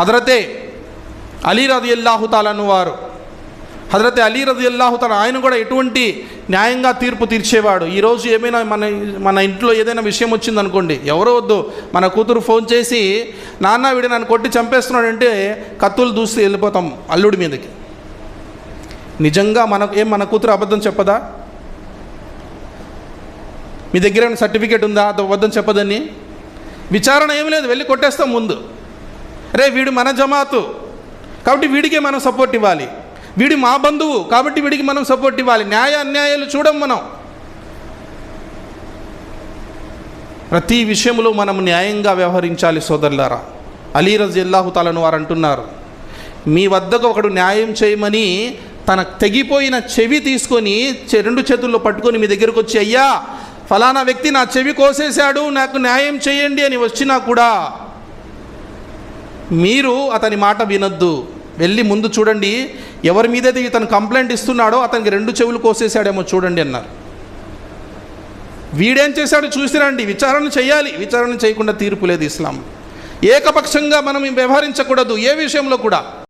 హజరతే అలీ రది అల్లాహు తాలను వారు. హజరతే అలీ రది అల్లాహు ఆయన కూడా ఎటువంటి న్యాయంగా తీర్పు తీర్చేవాడు. ఈరోజు ఏమైనా మన మన ఇంట్లో ఏదైనా విషయం వచ్చిందనుకోండి ఎవరో వద్దు. మన కూతురు ఫోన్ చేసి నాన్న వీడు నన్ను కొట్టి చంపేస్తున్నాడంటే కత్తులు దూసి వెళ్ళిపోతాం అల్లుడి మీదకి. నిజంగా మనకు ఏం మన కూతురు అబద్ధం చెప్పదా? మీ దగ్గర ఏమైనా సర్టిఫికేట్ ఉందా? అబద్ధం చెప్పదని? విచారణ ఏం లేదు వెళ్ళి కొట్టేస్తాం ముందు. రే వీడు మన జమాతు. కాబట్టి వీడికే మనం సపోర్ట్ ఇవ్వాలి. వీడి మా బంధువు కాబట్టి వీడికి మనం సపోర్ట్ ఇవ్వాలి. న్యాయ అన్యాయాలు చూడం మనం. ప్రతి విషయంలో మనం న్యాయంగా వ్యవహరించాలి సోదరులారా. అలీ రజిల్లాహు తాలను వారు అంటున్నారు మీ వద్దకు ఒకడు న్యాయం చేయమని తన తెగిపోయిన చెవి తీసుకొని రెండు చేతుల్లో పట్టుకొని మీ దగ్గరకు వచ్చి అయ్యా ఫలానా వ్యక్తి నా చెవి కోసేశాడు నాకు న్యాయం చేయండి అని వచ్చినా కూడా మీరు అతని మాట వినొద్దు. వెళ్ళి ముందు చూడండి. ఎవరి మీదైతే ఇతను కంప్లైంట్ ఇస్తున్నాడో అతనికి రెండు చెవులు కోసేసాడేమో చూడండి అన్నారు. వీడేం చేశాడో చూసిరండి. విచారణ చేయాలి. విచారణ చేయకుండా తీర్పు లేదు ఇస్లాం. ఏకపక్షంగా మనం వ్యవహరించకూడదు. ఏ విషయంలో కూడా.